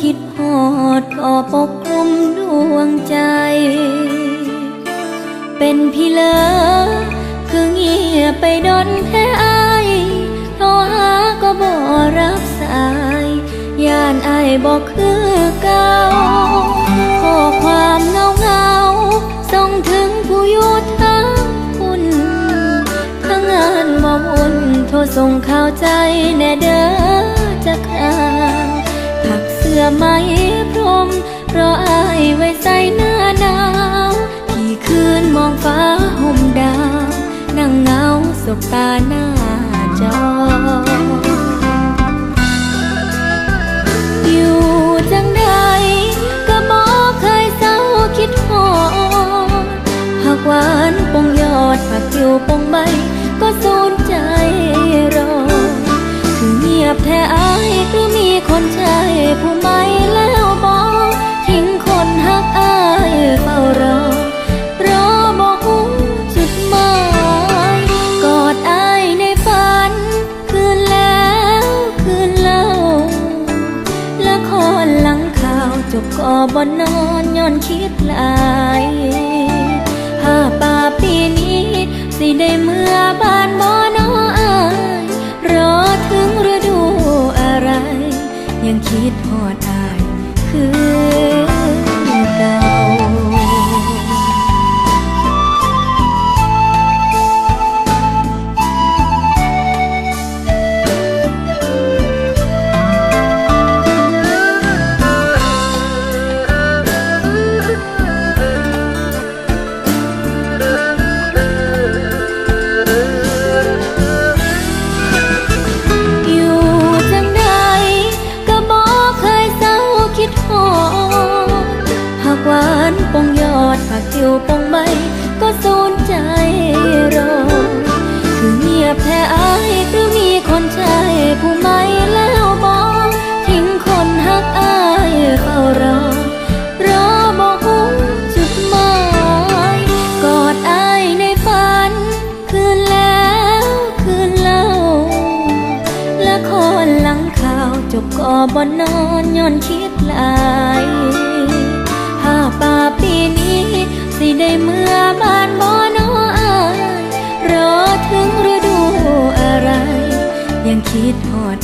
คิดหอดก็ปกคลุมดวงใจ เป็นพี่เลอคือเงียไปดนแท้อายโทรหาก็บ่รับสายยานอายบอกคือเก่าขอความเงาเงาส่งถึงผู้อยู่ทั้คุณทั้งงานบ่วุ่นโทรส่งข่าวใจแน่เด้อ ไหมพรมรออายไว้ใส่หน้าหนาวที่คืนมองฟ้าห่มดาว นั่งเงาสบตาหน้าจอ จบก็บ่นอนย้อนคิดหลายหาป่าปีนี้ สิได้เมื่อบ้านบ่นออายรอถึงฤดูอะไร ยังคิดพอดอายคือ งใบก็สูญใจรอ คือเงียบแท้อายคือมีคนใช่ผู้ไม่แล้วบอกทิ้งคนหักอายเฝ้ารอรอบอกจุดหมายกอดอายในฝัน คืนแล้วคืนเล่าละครหลังข่าวจบก็บ่นอนย้อนคิดหลาย ได้เมื่อบ้านบ่นอ้ายรอถึงฤดูอะไร ยังคิดหอดอายคือ